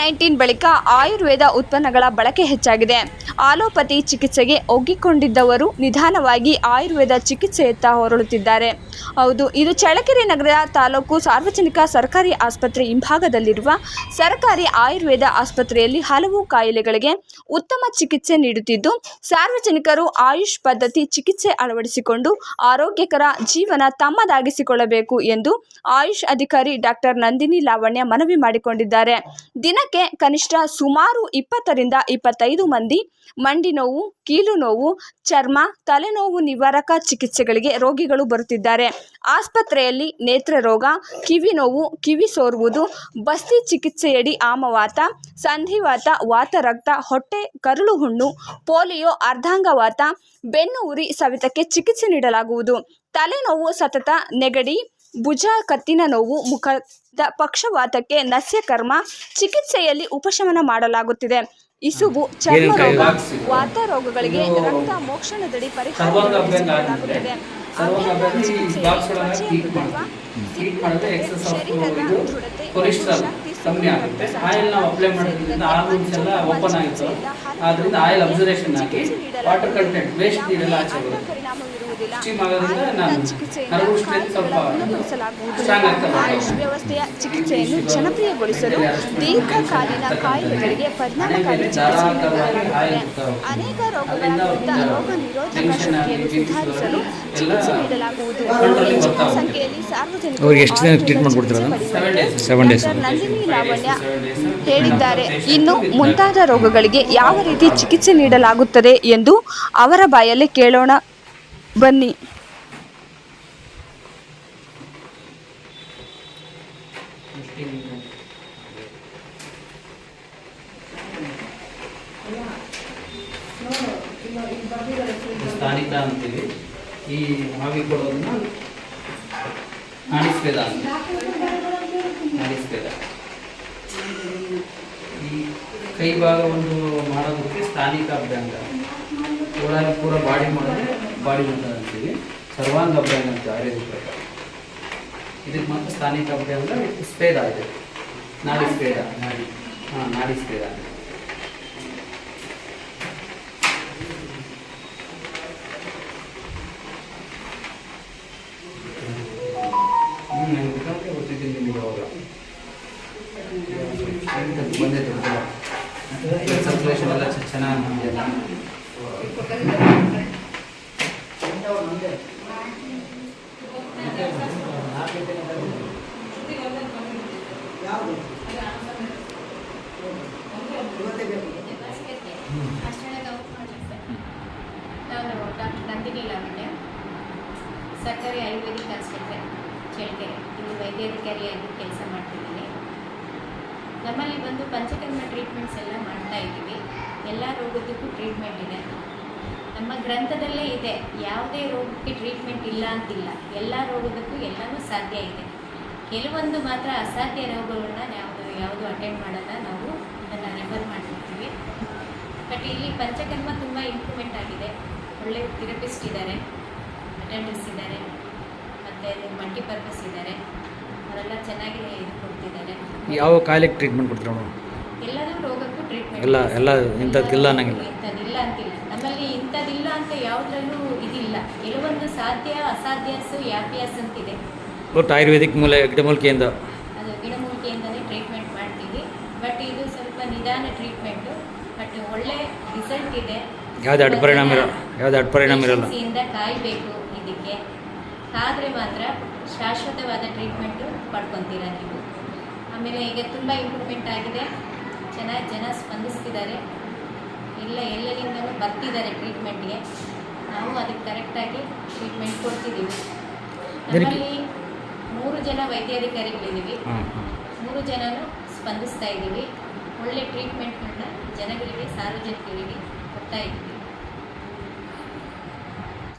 Nineteen ಬಳಿಕ ಆಯುರ್ವೇದ ಉತ್ಪನ್ನಗಳ ಬಳಕೆ ಹೆಚ್ಚಾಗಿದೆ. ಆಲೋಪತಿ ಚಿಕಿತ್ಸೆಗೆ ಒಗ್ಗಿಕೊಂಡಿದ್ದವರು ನಿಧಾನವಾಗಿ ಆಯುರ್ವೇದ ಚಿಕಿತ್ಸೆಯತ್ತ ಹೊರಳುತ್ತಿದ್ದಾರೆ ಹೌದು, ಇದು ಚಳ್ಳಕೆರೆ ನಗರದ ತಾಲೂಕು ಸಾರ್ವಜನಿಕ ಸರ್ಕಾರಿ ಆಸ್ಪತ್ರೆ ಹಿಂಭಾಗದಲ್ಲಿರುವ ಸರ್ಕಾರಿ ಆಯುರ್ವೇದ ಆಸ್ಪತ್ರೆಯಲ್ಲಿ ಹಲವು ಕಾಯಿಲೆಗಳಿಗೆ ಉತ್ತಮ ಚಿಕಿತ್ಸೆ ನೀಡುತ್ತಿದ್ದು, ಸಾರ್ವಜನಿಕರು ಆಯುಷ್ ಪದ್ಧತಿ ಚಿಕಿತ್ಸೆ ಅಳವಡಿಸಿಕೊಂಡು ಆರೋಗ್ಯಕರ ಜೀವನ ತಮ್ಮದಾಗಿಸಿಕೊಳ್ಳಬೇಕು ಎಂದು ಆಯುಷ್ ಅಧಿಕಾರಿ ಡಾಕ್ಟರ್ ನಂದಿನಿ ಲಾವಣ್ಯ ಮನವಿ ಮಾಡಿಕೊಂಡಿದ್ದಾರೆ. ದಿನಕ್ಕೆ ಕನಿಷ್ಠ ಸುಮಾರು ಇಪ್ಪತ್ತರಿಂದ ಇಪ್ಪತ್ತೈದು ಮಂದಿ ಮಂಡಿ ನೋವು, ಕೀಲು ನೋವು, ಚರ್ಮ, ತಲೆನೋವು ನಿವಾರಕ ಚಿಕಿತ್ಸೆಗಳಿಗೆ ರೋಗಿಗಳು ಬರುತ್ತಿದ್ದಾರೆ. ಆಸ್ಪತ್ರೆಯಲ್ಲಿ ನೇತ್ರ ರೋಗ, ಕಿವಿ ನೋವು, ಕಿವಿ ಸೋರುವುದು, ಬಸ್ತಿ ಚಿಕಿತ್ಸೆಯಡಿ ಆಮವಾತ, ಸಂಧಿವಾತ ವಾತರಕ್ತ ಹೊಟ್ಟೆ, ಕರುಳು ಹುಣ್ಣು, ಪೋಲಿಯೋ, ಅರ್ಧಾಂಗವಾತ, ಬೆನ್ನು ಉರಿ ಸವಿತಕ್ಕೆ ಚಿಕಿತ್ಸೆ ನೀಡಲಾಗುವುದು. ತಲೆನೋವು ಸತತ ನೆಗಡಿ ಭುಜ ಕತ್ತಿನ ನೋವು ಮುಖದ ಪಕ್ಷವಾತಕ್ಕೆ ನಸ್ಯಕರ್ಮ ಚಿಕಿತ್ಸೆಯಲ್ಲಿ ಉಪಶಮನ ಮಾಡಲಾಗುತ್ತಿದೆ. ಇಸುಬು ಚರ್ಮ ರೋಗ ವಾತ ರೋಗಗಳಿಗೆ ರಕ್ತ ಮೋಕ್ಷಣದಡಿ ಪರಿಹಾರ ಅಭ್ಯಂಗ ಈ ಚಿಕಿತ್ಸೆಯಲ್ಲಿ ತ್ವಚೆಯ ಮೃದುತ್ವ, ಆಫ್ ಶರೀರದ ದೃಢತೆ, ಶಕ್ತಿ, ಕಮ್ಮಿ ಆಗುತ್ತೆ. ಆಯಿಲ್ ನಾವು ಅಪ್ಲೈ ಮಾಡೋದ್ರಿಂದ ಆರ್ಗನ್ಸ್ ಎಲ್ಲ ಓಪನ್ ಆಯಿತು ಆದ್ರಿಂದ ಆಯಿಲ್ ಅಬ್ಸರ್ವೇಷನ್ ಆಗಿ ವಾಟರ್ ಕಂಟೆಂಟ್ ವೇಸ್ಟ್ ನೀರೆಲ್ಲ ಆಚೆ ಬರುತ್ತೆ. ಆಯುಷ್ ವ್ಯವಸ್ಥೆಯ ಚಿಕಿತ್ಸೆಯನ್ನು ಜನಪ್ರಿಯಗೊಳಿಸಲು ದೀರ್ಘಕಾಲೀನ ಕಾಯಿಲೆಗಳಿಗೆ ಪರಿಣಾಮಕಾರಿ ಚಿಕಿತ್ಸೆ ಅನೇಕ ರೋಗಗಳ ವಿರುದ್ಧ ರೋಗ ನಿರೋಧಕ ಶಕ್ತಿಯನ್ನು ಸುಧಾರಿಸಲು ಚಿಕಿತ್ಸೆ ನೀಡಲಾಗುವುದು. ಹೆಚ್ಚಿನ ಸಂಖ್ಯೆಯಲ್ಲಿ ಸಾರ್ವಜನಿಕರು ಎಷ್ಟು ದಿನ treatment ಕೊಡ್ತೀರಾ ಅದು? Seven days. ನಂದಿನಿ ಲಾವಣ್ಯ ಹೇಳಿದ್ದಾರೆ ಇನ್ನು ಮುಂತಾದ ರೋಗಗಳಿಗೆ ಯಾವ ರೀತಿ ಚಿಕಿತ್ಸೆ ನೀಡಲಾಗುತ್ತದೆ ಎಂದು ಅವರ ಬಾಯಲ್ಲಿ ಕೇಳೋಣ. ಬನ್ನಿ. ಸ್ಥಾನಿಕ ಅಂತೀವಿ. ಈ ಈ ಕೈ ಭಾಗವನ್ನು ಮಾಡೋದಕ್ಕೆ ಸ್ಥಾನಿಕ ಅಭ್ಯಂಗ. ಪೂರ ಬಾಡಿ ಮಾಡೋದು ಬಾಡಿ ಅಂತ ಅಂತೀವಿ. ಸರ್ವಾಂಗ ಅಭ್ಯಂಗ ಅಂತ ಆಯುರ್ವೇದ ಪ್ರಕಾರ ಇದಕ್ಕೆ ಮಾತ್ರ ಸ್ಥಾನಿಕ ಅಭ್ಯಂಗ ಸ್ಪೇದ ಇದೆ. ನಾಡಿ ಸ್ಪೇದ ನಾಡಿ ಹಾಂ ನಾಡಿ ಸ್ಪೇದ ಅಂತ ಹ್ಞೂ ಚೆನ್ನಾಗಿ ಮುಖಾಂತರ ಎಲ್ಲ ಚೆ- ಚೆನ್ನಾಗಿ ಇದೆಯಲ್ಲ ನಾನು ಡಾಕ್ಟರ್ ನಂದಿನಿ ಲಾವಣ್ಯ ಸರ್ಕಾರಿ ಆಯುರ್ವೇದಿಕ್ ಆಸ್ಪತ್ರೆ ಚಳ್ಳಕೆರೆ ಇಲ್ಲಿ ವೈದ್ಯಾಧಿಕಾರಿಯಾಗಿ ಕೆಲಸ ಮಾಡ್ತಿದ್ದೀನಿ. ನಮ್ಮಲ್ಲಿ ಬಂದು ಪಂಚಕರ್ಮ ಟ್ರೀಟ್ಮೆಂಟ್ಸ್ ಎಲ್ಲ ಮಾಡ್ತಾ ಇದ್ದೀವಿ. ಎಲ್ಲ ರೋಗದಕ್ಕೂ ಟ್ರೀಟ್ಮೆಂಟ್ ಇದೆ. ನಮ್ಮ ಗ್ರಂಥದಲ್ಲೇ ಇದೆ. ಯಾವುದೇ ರೋಗಕ್ಕೆ ಟ್ರೀಟ್ಮೆಂಟ್ ಇಲ್ಲ ಅಂತಿಲ್ಲ. ಎಲ್ಲ ರೋಗದಕ್ಕೂ ಎಲ್ಲವೂ ಸಾಧ್ಯ ಇದೆ. ಕೆಲವೊಂದು ಮಾತ್ರ ಅಸಾಧ್ಯ ರೋಗಗಳನ್ನ ಯಾವುದು ಯಾವುದು ಅಟೆಂಡ್ ಮಾಡಲ್ಲ. ನಾವು ಅದನ್ನು ರೆಫರ್ ಮಾಡ್ತಿರ್ತೀವಿ ಬಟ್ ಇಲ್ಲಿ ಪಂಚಕರ್ಮ ತುಂಬ ಇಂಪ್ರೂವ್ಮೆಂಟ್ ಆಗಿದೆ. ಒಳ್ಳೆ ಥೆರಪಿಸ್ಟ್ ಇದ್ದಾರೆ ಅಟೆಂಡರ್ಸ್ ಇದ್ದಾರೆ ಮತ್ತು ಮಲ್ಟಿಪರ್ಪಸ್ ಇದ್ದಾರೆ ಅವರೆಲ್ಲ ಚೆನ್ನಾಗಿ ಇದು ಕೊಡ್ತಿದ್ದಾರೆ. ಯಾವ ಕಾಯಿಲೆಗೆ ಟ್ರೀಟ್ಮೆಂಟ್ ಕೊಡ್ತೀರಾ ಎಲ್ಲರೂ ಎಲ್ಲದೂ ರೋಗಕ್ಕೂ ಟ್ರೀಟ್ಮೆಂಟ್ ಎಲ್ಲ ಎಲ್ಲ ಇಂಥದ್ದಿಲ್ಲ ಅನ್ನಂಗಿಲ್ಲ ಇಂಥದ್ದಿಲ್ಲ ಅಂತಿಲ್ಲ ನಮ್ಮಲ್ಲಿ ಇಂಥದ್ದಿಲ್ಲ ಅಂತ ಯಾವುದ್ರಲ್ಲೂ ಇದಿಲ್ಲ ಕೆಲವೊಂದು ಸಾಧ್ಯ ಅಸಾಧ್ಯಸು ಯಾಪ್ಯಾಸ್ ಅಂತಿದೆ. ಒಟ್ಟು ಆಯುರ್ವೇದಿಕ್ ಮೂಲ ಗಿಡಮೂಲಿಕೆಯಿಂದ. ಅದು ಗಿಡಮೂಲಿಕೆಯಿಂದಲೇ ಟ್ರೀಟ್ಮೆಂಟ್ ಮಾಡ್ತೀವಿ. ಬಟ್ ಇದು ಸ್ವಲ್ಪ ನಿಧಾನ ಟ್ರೀಟ್ಮೆಂಟು ಬಟ್ ಒಳ್ಳೆ ರಿಸಲ್ಟ್ ಇದೆ. ಯಾವ್ದು ಅಡ್ಪರಿಣಾಮ ಇರೋ ಯಾವ್ದು ಅಡ್ಡ ಪರಿಣಾಮ ಇರಲ್ಲ. ಇಂದ ಕಾಯಬೇಕು ಇದಕ್ಕೆ. ಆದರೆ ಮಾತ್ರ ಶಾಶ್ವತವಾದ ಟ್ರೀಟ್ಮೆಂಟು ಪಡ್ಕೊತೀರಾ ನೀವು. ಆಮೇಲೆ ಈಗ ತುಂಬ ಇಂಪ್ರೂವ್ಮೆಂಟ್ ಆಗಿದೆ. ಚೆನ್ನಾಗಿ ಜನ ಸ್ಪಂದಿಸ್ತಿದ್ದಾರೆ. ಇಲ್ಲ ಎಲ್ಲೆಲ್ಲಿಂದಲೂ ಬರ್ತಿದ್ದಾರೆ ಟ್ರೀಟ್ಮೆಂಟ್ಗೆ ನಾವು ಅದಕ್ಕೆ ಕರೆಕ್ಟಾಗಿ ಟ್ರೀಟ್ಮೆಂಟ್ ಕೊಡ್ತಿದ್ದೀವಿ ನಮ್ಮಲ್ಲಿ ಮೂರು ಜನ ವೈದ್ಯಾಧಿಕಾರಿಗಳಿದ್ದೀವಿ. ಮೂರು ಜನನು ಸ್ಪಂದಿಸ್ತಾ ಇದ್ದೀವಿ. ಒಳ್ಳೆ ಟ್ರೀಟ್ಮೆಂಟ್ಗಳನ್ನ ಜನಗಳಿಗೆ ಸಾರ್ವಜನಿಕರಿಗೆ ಕೊಡ್ತಾ ಇದ್ದೀವಿ.